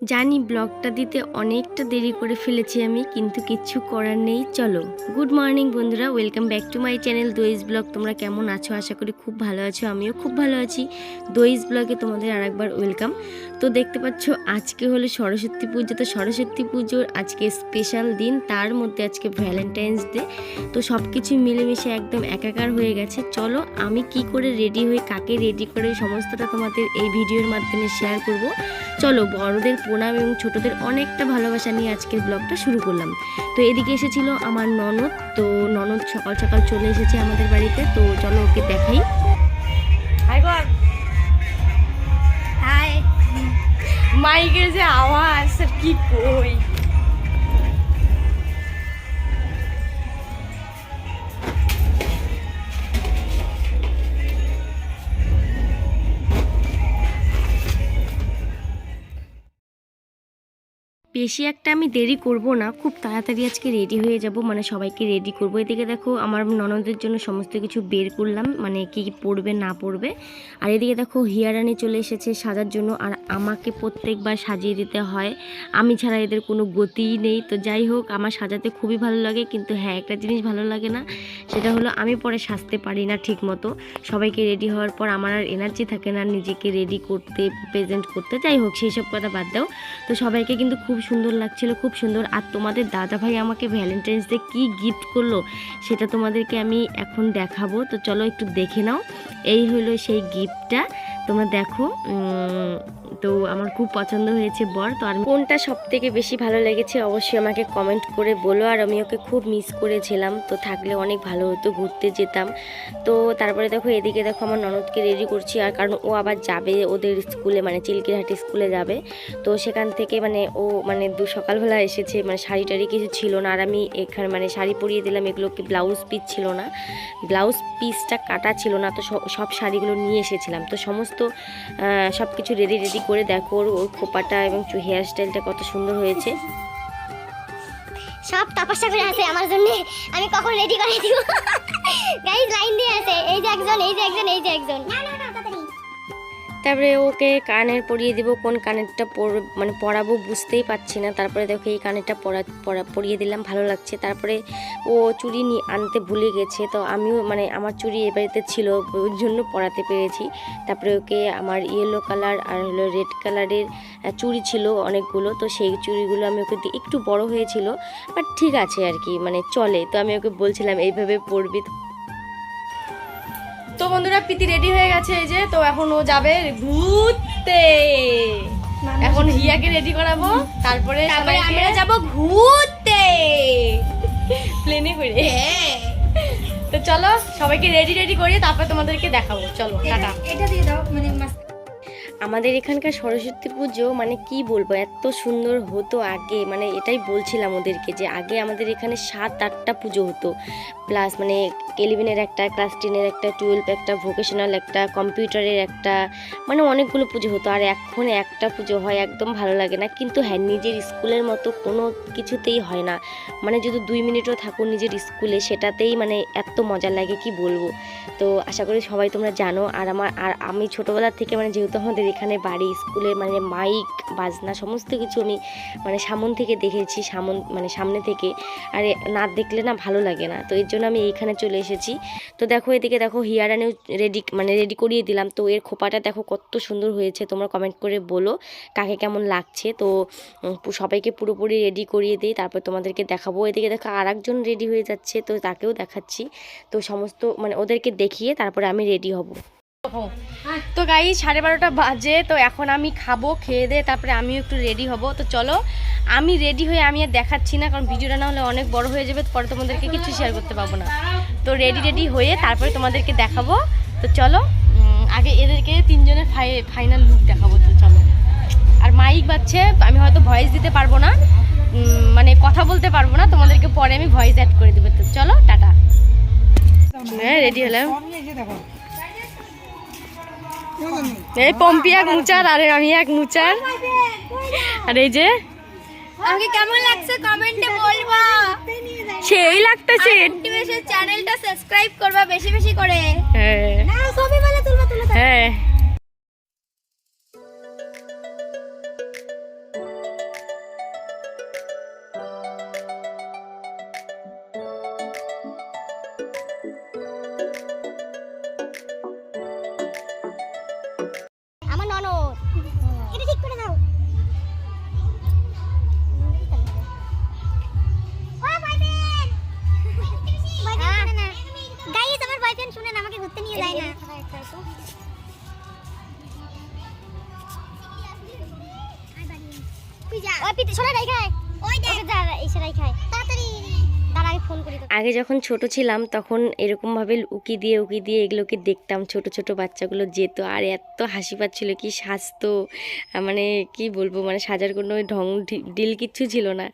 জানি ব্লগটা দিতে অনেকটা দেরি করে ফেলেছি আমি, কিন্তু কিচ্ছু করার নেই। চলো গুড মর্নিং বন্ধুরা welcome back to my channel this vlog তোমরা কেমন আছো? আশা করি খুব ভালো আছো, আমিও খুব ভালো আছি। দইস ব্লগে তোমাদের আরেকবার ওয়েলকাম তো দেখতে পাচ্ছ, আজকে হলো সরস্বতী পুজো। তো সরস্বতী পুজোর আজকে স্পেশাল দিন, তার মধ্যে আজকে ভ্যালেন্টাইন্স ডে তো সব কিছু মিলেমিশে একদম একাকার হয়ে গেছে। চলো, আমি কি করে রেডি হয়ে, কাকে রেডি করে, সমস্তটা তোমাদের এই ভিডিওর মাধ্যমে শেয়ার করব। চলো বড়দের প্রণাম এবং ছোটদের অনেকটা ভালোবাসা নিয়ে আজকের ব্লগটা শুরু করলাম। তো এদিকে এসেছিল আমার ননদ, তো ননদ সকাল সকাল চলে এসেছে আমাদের বাড়িতে, তো চলো ওকে দেখাই। মাইকের যে আওয়াজ আর কি কই। বেশি একটা আমি দেরি করব না, খুব তাড়াতাড়ি আজকে রেডি হয়ে যাব মানে সবাইকে রেডি করব। এদিকে দেখো, আমার ননদের জন্য সমস্ত কিছু বের করলাম মানে কি কি পড়বে, না পড়বে। আর এদিকে দেখো, হিয়ারানি চলে এসেছে সাজার জন্য, আর আমাকে প্রত্যেকবার সাজিয়ে দিতে হয়। আমি ছাড়া এদের কোনো গতিই নেই, তো যাই হোক, আমার সাজাতে খুবই ভালো লাগে, কিন্তু হ্যাঁ একটা জিনিস ভালো লাগে না, সেটা হলো আমি পরে সাজতে পারি না ঠিক মতো সবাইকে রেডি হওয়ার পর আমার আর এনার্জি থাকে না নিজেকে রেডি করতে প্রেজেন্ট করতে। যাই হোক, সেই সব কথা বাদ দাও। তো সবাইকে কিন্তু খুব সুন্দর লাগছিল, খুব সুন্দর। আর তোমাদের দাদা ভাই আমাকে ভ্যালেন্টাইন্স ডে কী গিফট করল, সেটা তোমাদেরকে আমি এখন দেখাবো। তো চলো একটু দেখে নাও। এই হলো সেই গিফটটা তোমরা দেখো তো আমার খুব পছন্দ হয়েছে বর, তো আর কোনটা সব থেকে বেশি ভালো লেগেছে অবশ্যই আমাকে কমেন্ট করে বলো। আর আমি ওকে খুব মিস করেছিলাম, তো থাকলে অনেক ভালো হতো, ঘুরতে যেতাম। তো তারপরে দেখো এদিকে দেখো আমার ননদকে রেডি করছি, আর কারণ ও আবার যাবে ওদের স্কুলে মানে চিলকিরহাটি স্কুলে যাবে। তো সেখান থেকে মানে ও মানে দু সকালবেলা এসেছে মানে শাড়ি টাড়ি কিছু ছিল না। আর আমি এখানে মানে শাড়ি পরিয়ে দিলাম, এগুলোকে ব্লাউজ পিস ছিল না। ব্লাউজ পিসটা কাটা ছিল না, তো সব শাড়িগুলো নিয়ে এসেছিলাম। তো সমস্ত সব কিছু রেডি রেডি করে দেখো ওর ওর খোপাটা এবং হেয়ার স্টাইলটা কত সুন্দর হয়েছে। সব তপস্যা করে আছে আমার জন্য। আমি কখন রেডি করে দিব? গাইজ লাইন দিয়ে আছে এই যে একজন, এই যে একজন, এই যে একজন। তারপরে ওকে কানের পরিয়ে দিব, কোন কানেরটা পর- মানে পরাবো বুঝতেই পারছি না। তারপরে দেখো এই কানেরটা পরা পরা, পরিয়ে দিলাম, ভালো লাগছে। তারপরে ও চুড়ি নিয়ে আনতে ভুলে গেছে, তো আমিও মানে আমার চুড়ি এ বাড়িতে ছিল, ওর জন্য পরাতে পেরেছি। তারপরে ওকে আমার ইয়েলো কালার আর হলো রেড কালারের চুড়ি ছিল অনেকগুলো, তো সেই চুড়িগুলো আমি ওকে একটু বড় হয়েছিল। বাট ঠিক আছে আর কি মানে চলে। তো আমি ওকে বলছিলাম, এইভাবে পরবি তো বন্ধুরা পিতি রেডি হয়ে গেছে এই যে তো এখন ও যাবে ঘুরতে। এখন হিয়াকে রেডি করাবো তারপরে আমরা যাব ঘুরতে। প্লেনে করে। তো চলো সবাইকে রেডি রেডি করিয়ে তারপরে তোমাদেরকে দেখাবো। চলো টাটা। এটা দিয়ে দাও মানে আমাদের এখানকার সরস্বতী পুজো মানে কি বলব? এত সুন্দর হতো আগে মানে এটাই বলছিলাম ওদেরকে যে আগে আমাদের এখানে সাত, আটটা পুজো হতো। প্লাস মানে ইলেভেনের একটা ক্লাস টেনের একটা টুয়েলভ একটা ভোকেশনাল একটা কম্পিউটারের একটা মানে অনেকগুলো পুজো হতো। আর এখন একটা পুজো হয়, একদম ভালো লাগে না। কিন্তু হ্যাঁ নিজের স্কুলের মতো কোনো কিছুতেই হয় না। মানে যদি দুই মিনিটও থাকো নিজের স্কুলে, সেটাতেই মানে এত মজা লাগে, কি বলব? তো আশা করি সবাই তোমরা জানো। আর আমার, আর আমি ছোটোবেলা থেকে মানে যেহেতু আমাদের এখানে বাড়ি, স্কুলে মানে মাইক, বাজনা সমস্ত কিছু আমি মানে সামন থেকে দেখেছি, সামন মানে সামনে থেকে। আর না দেখলে না ভালো লাগে না। তো এর জন্য আমি এইখানে চলে এসেছি। তো দেখো এদিকে দেখো হিয়ারানেও রেডি মানে রেডি করিয়ে দিলাম। তো এর খোপাটা দেখো কত সুন্দর হয়েছে, তোমরা কমেন্ট করে বলো কাকে কেমন লাগছে। তো সবাইকে পুরোপুরি রেডি করিয়ে দিই, তারপর তোমাদেরকে দেখাবো। এদিকে দেখো আর একজন রেডি হয়ে যাচ্ছে, তো তাকেও দেখাচ্ছি। তো সমস্ত মানে ওদেরকে দেখিয়ে তারপরে আমি রেডি হব। তো গাই সাড়ে বারোটা বাজে, তো এখন আমি খাব, খেয়ে দিয়ে তারপরে আমিও একটু রেডি হব। তো চলো, আমি রেডি হয়ে আমি আর দেখাচ্ছি না, কারণ ভিডিওটা না হলে অনেক বড় হয়ে যাবে পরে তোমাদেরকে কিছু শেয়ার করতে পারব না। তো রেডি রেডি হয়ে তারপরে তোমাদেরকে দেখাবো। তো চলো আগে এদেরকে তিনজনের ফাইনাল লুক দেখাবো, তো চলো। আর মাইক বাজছে, আমি হয়তো ভয়েস দিতে পারব না মানে কথা বলতে পারব না, তোমাদেরকে পরে আমি ভয়েস অ্যাড করে দেবো। তো চলো, টাটা। হ্যাঁ রেডি হলাম। এই পম্পি এক মুচার আর আমি এক মুচার। আর এই যে? আমাকে কেমন লাগছে কমেন্টে বলবা। সেই লাগতেছে। চ্যানেলটা সাবস্ক্রাইব করবা বেশি বেশি করে। হ্যাঁ। না ছবি মানে তুলবা তুলবা। হ্যাঁ। যখন ছোট ছিলাম তখন এরকমভাবে উকি দিয়ে উকি দিয়ে এগুলোকে দেখতাম। ছোট ছোট বাচ্চাগুলো যেত। আর এত হাসি পাচ্ছিল কি সাজতো। মানে কি বলব মানে সাজার কোনো ঢং ডিল কিচ্ছু ছিল না।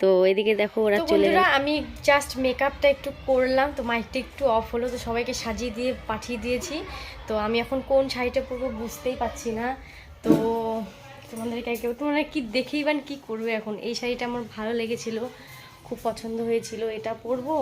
তো এদিকে দেখো ওরা চলে আমি জাস্ট মেকআপটা একটু করলাম। তো মাইকটা একটু অফ হলো। তো সবাইকে সাজিয়ে দিয়ে পাঠিয়ে দিয়েছি। তো আমি এখন কোন শাড়িটা পরবো বুঝতেই পারছি না। তো তোমাদেরকে আগে তোমরা কি দেখেই বা কি করবে এখন? এই শাড়িটা আমার ভালো লেগেছিল। খুব পছন্দ হয়েছিল, এটা পরবো?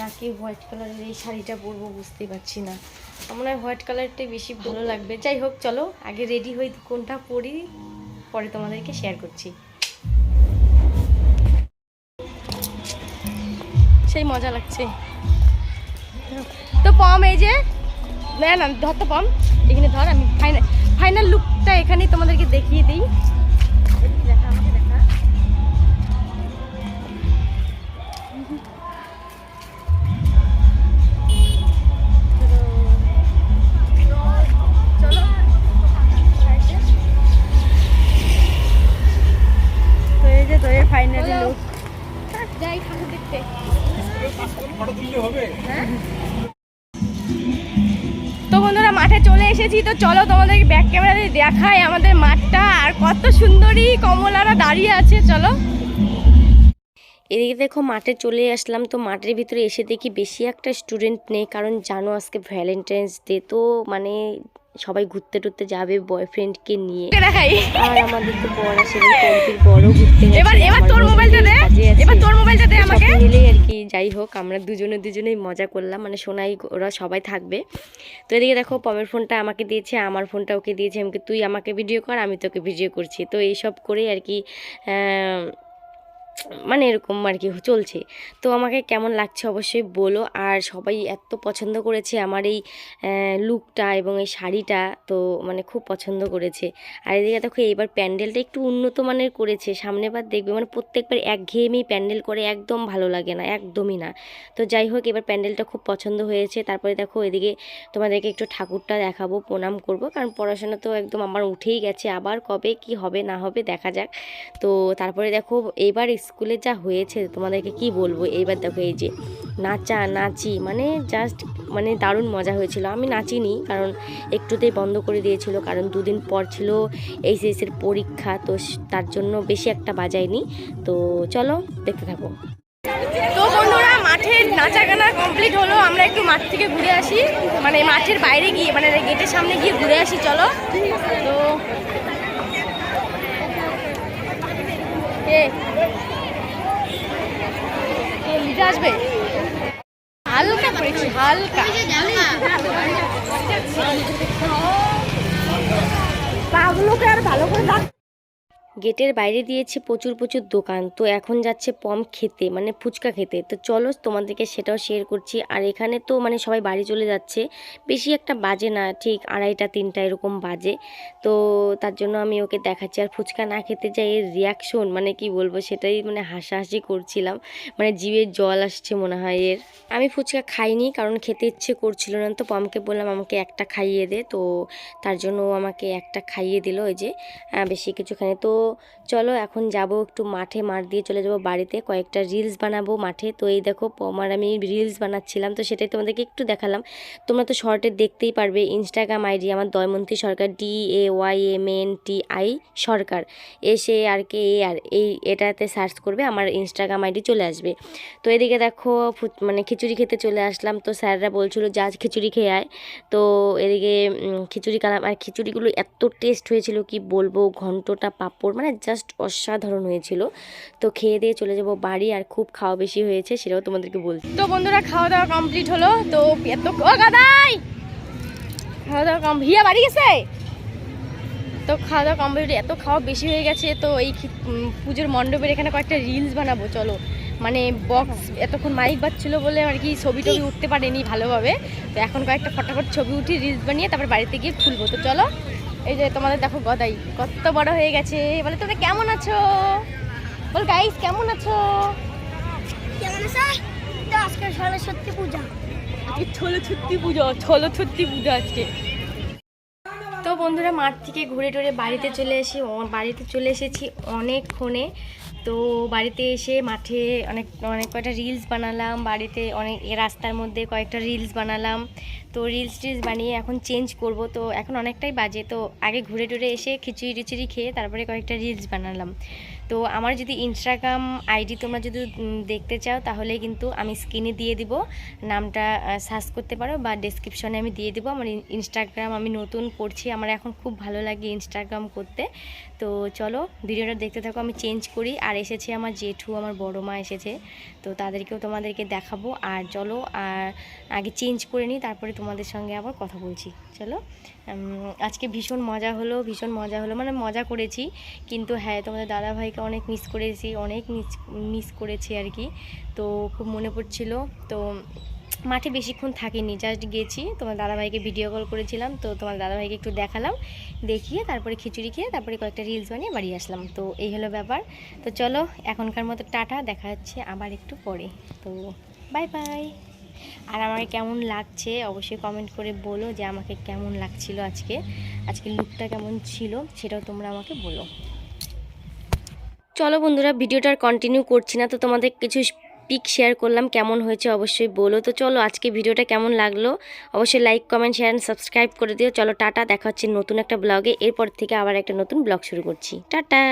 নাকি হোয়াইট কালারের এই শাড়িটা পরবো বুঝতেই পারছি না। আমার হোয়াইট কালারটাই বেশি ভালো লাগবে। যাই হোক, চলো, আগে রেডি হই কোনটা পরি, পরে তোমাদেরকে শেয়ার করছি। সেই মজা লাগছে। তো পম, এই যে, না না, ধর তো পম, এখানে ধর, আমি ফাইনাল ফাইনাল লুকটা এখানেই তোমাদেরকে দেখিয়ে দিই। Finally look. যাই ঠাকুর দেখতে। তো বন্ধুরা মাঠে চলে এসেছি। তো চলো তোমাদেরকে ব্যাক ক্যামেরা দিয়ে দেখাই আমাদের মাঠটা আর কত সুন্দরী কমলারা দাঁড়িয়ে আছে চলো। এদিকে দেখো মাঠে চলে আসলাম। তো মাঠের ভিতরে এসে দেখি বেশি একটা স্টুডেন্ট নেই কারণ জানো আজকে ভ্যালেন্টাইন্স ডে তো মানে সবাই ঘুরতে টুরতে যাবে বয়ফ্রেন্ডকে নিয়ে। আর আমাদের তো বর আছে কমপির বড়ও ঘুরতে এবার এবার তোর মোবাইলটা দে। এবার তোর মোবাইলটা দে আমাকে। আর কি যাই হোক আমরা দুজনে দুজনেই মজা করলাম। মানে সোনাই ওরা সবাই থাকবে। তো এদিকে দেখো পমের ফোনটা আমাকে দিয়েছে আমার ফোনটা ওকে দিয়েছে। আমাকে তুই আমাকে ভিডিও কর আমি তোকে ভিডিও করছি। তো এইসব করেই আর কি মানে এরকম আর কি চলছে। তো আমাকে কেমন লাগছে অবশ্যই বলো। আর সবাই এত পছন্দ করেছে আমার এই লুকটা এবং এই শাড়িটা। তো মানে খুব পছন্দ করেছে। আর এদিকে দেখো, এইবার প্যান্ডেলটা একটু উন্নত মানের করেছে। সামনেবার দেখবে মানে প্রত্যেকবার একঘেয়েমেই প্যান্ডেল করে একদম ভালো লাগে না, একদমই না। তো যাই হোক, এবার প্যান্ডেলটা খুব পছন্দ হয়েছে। তারপরে দেখো, এদিকে তোমাদেরকে একটু ঠাকুরটা দেখাবো, প্রণাম করব। কারণ পড়াশোনা তো একদম আমার উঠেই গেছে। আবার কবে কি হবে না হবে দেখা যাক। তো তারপরে দেখো এবার স্কুলে যা হয়েছে, তোমাদেরকে কি বলব? এইবার দেখো এই যে নাচা, নাচি মানে জাস্ট মানে দারুণ মজা হয়েছিল। আমি নাচিনি, কারণ একটুতেই বন্ধ করে দিয়েছিল, কারণ দুদিন পর ছিল এইচএসের পরীক্ষা, তো তার জন্য বেশি একটা বাজাইনি তো চলো, দেখতে থাকো। তো বন্ধুরা, মাঠের নাচা গানা কমপ্লিট হলো। আমরা একটু মাঠ থেকে ঘুরে আসি। মানে মাঠের বাইরে গিয়ে মানে গেটের সামনে গিয়ে ঘুরে আসি, চলো। তো এ, আসবে? হালকা করেছি হালকা। পাগুলোকে আর ভালো করে গেটের বাইরে দিয়েছে প্রচুর প্রচুর দোকান। তো এখন যাচ্ছে পম খেতে মানে ফুচকা খেতে। তো চলো তোমাদেরকে সেটাও শেয়ার করছি। আর এখানে তো মানে সবাই বাড়ি চলে যাচ্ছে। বেশি একটা বাজে না, ঠিক আড়াইটা, তিনটা এরকম বাজে। তো তার জন্য আমি ওকে দেখাচ্ছি। আর ফুচকা না খেতে যাই এর রিয়াকশন মানে কি বলব, সেটাই মানে হাসাহাসি করছিলাম। মানে জিভে জল আসছে মনে হয় এর। আমি ফুচকা খাইনি, কারণ খেতে ইচ্ছে করছিল না। তো পমকে বললাম, আমাকে একটা খাইয়ে দে। তো তার জন্য আমাকে একটা খাইয়ে দিল, ওই যে বেশি কিছুখানি। তো itu চলো এখন যাব একটু মাঠে, মাঠ দিয়ে চলে যাব বাড়িতে। কয়েকটা রিলস বানাবো মাঠে। তো এই দেখো পমার আমি রিলস বানাচ্ছিলাম, তো সেটাই তোমাদেরকে একটু দেখালাম। তোমরা তো শর্টে দেখতেই পারবে ইনস্টাগ্রাম আইডি আমার Damayanti Sarkar D A Y M N T I Sarkar. S R K A R, এই এটাতে সার্চ করবে, আমার ইনস্টাগ্রাম আইডি চলে আসবে। তো এদিকে দেখো মানে খিচুড়ি খেতে চলে আসলাম। তো স্যাররা বলছিল যা খিচুড়ি খেয়ে আয়। তো এদিকে খিচুড়ি কালাম, আর খিচুড়িগুলো এত টেস্ট হয়েছিল, কি বলব, ঘন্টটা পাপড় মানে জাস্ট অসাধারণ হয়েছিল। তো খেয়ে দিয়ে চলে যাব বাড়ি আর খুব খাওয়া বেশি হয়েছে সেটাও তোমাদেরকে বলছি। তো বন্ধুরা, খাওয়া দাওয়া কমপ্লিট হলো। তো এত গাদাই! খাওয়া দাওয়া কম হিয়া বাড়ি গেছে? তো খাওয়া দাওয়া কমপ্লিট এত খাওয়া বেশি হয়ে গেছে, তো এই পুজোর মণ্ডপের এখানে কয়েকটা রিলস বানাবো, চলো। মানে বক্স এতক্ষণ মাইক বাজছিল বলে আর কি ছবি টবি উঠতে পারেনি ভালোভাবে। তো এখন কয়েকটা ফটাফট ছবি উঠি রিলস বানিয়ে তারপর বাড়িতে গিয়ে খুলবো। তো চলো। এই যে তোমাদের দেখো গদাই কত বড় হয়ে গেছে। বলে তোমরা কেমন আছো? বল গাইস কেমন আছো? কেমন আছো? তো আজকে সরস্বতী পূজা। আজকে ছোলো পূজা পুজো ছোলো ছুত্তি পুজো আজকে। তো বন্ধুরা মাঠ থেকে ঘুরে টুরে বাড়িতে চলে এসে বাড়িতে চলে এসেছি অনেকক্ষণে। তো বাড়িতে এসে মাঠে অনেক অনেক কয়টা রিলস বানালাম, বাড়িতে অনেক রাস্তার মধ্যে কয়েকটা রিলস বানালাম। তো রিলস টিলস বানিয়ে এখন চেঞ্জ করব। তো এখন অনেকটাই বাজে। তো আগে ঘুরে টুরে এসে খিচুড়ি টিচুড়ি খেয়ে তারপরে কয়েকটা রিলস বানালাম। তো আমার যদি ইনস্টাগ্রাম আইডি তোমরা যদি দেখতে চাও, তাহলে কিন্তু আমি স্ক্রিনে দিয়ে দিব। নামটা সার্চ করতে পারো বা ডেসক্রিপশনে আমি দিয়ে দিব। আমার ইনস্টাগ্রাম আমি নতুন করছি। আমার এখন খুব ভালো লাগে ইনস্টাগ্রাম করতে। তো চলো, ভিডিওটা দেখতে থাকো, আমি চেঞ্জ করি। আর এসেছে আমার জেঠু, আমার বড় মা এসেছে। তো তাদেরকেও তোমাদেরকে দেখাবো। আর চলো, আর আগে চেঞ্জ করে নিই, তারপরে তোমাদের সঙ্গে আবার কথা বলছি। চলো আজকে ভীষণ মজা হলো, ভীষণ মজা হলো। মানে মজা করেছি, কিন্তু হ্যাঁ তোমাদের দাদাভাইকে অনেক মিস করেছি, অনেক মিস মিস করেছি আর কি। তো খুব মনে পড়ছিল। তো মাঠে বেশিক্ষণ থাকিনি জাস্ট গেছি, তোমার দাদাভাইকে ভিডিও কল করেছিলাম। তো তোমার দাদাভাইকে একটু দেখালাম, দেখিয়ে তারপরে খিচুড়ি খেয়ে তারপরে কয়েকটা রিলস বানিয়ে বাড়ি আসলাম। তো এই হলো ব্যাপার। তো চলো, এখনকার মতো টাটা, দেখা যাচ্ছে আবার একটু পরে। তো বাই বাই আর আমাকে কেমন লাগছে অবশ্যই কমেন্ট করে বলো যে আমাকে কেমন লাগছিল আজকে আজকে লুকটা কেমন ছিল সেটাও তোমরা আমাকে বলো। চলো বন্ধুরা, ভিডিওটা কন্টিনিউ করছি না, তো তোমাদের কিছু পিক শেয়ার করলাম, কেমন হয়েছে অবশ্যই বলো। তো চলো, আজকে ভিডিওটা কেমন লাগল অবশ্যই like comment share and subscribe করে দিও। চলো, টাটা, দেখা হচ্ছে নতুন একটা ব্লগে এরপর থেকে আবার একটা নতুন ব্লগ শুরু করছি। টাটা!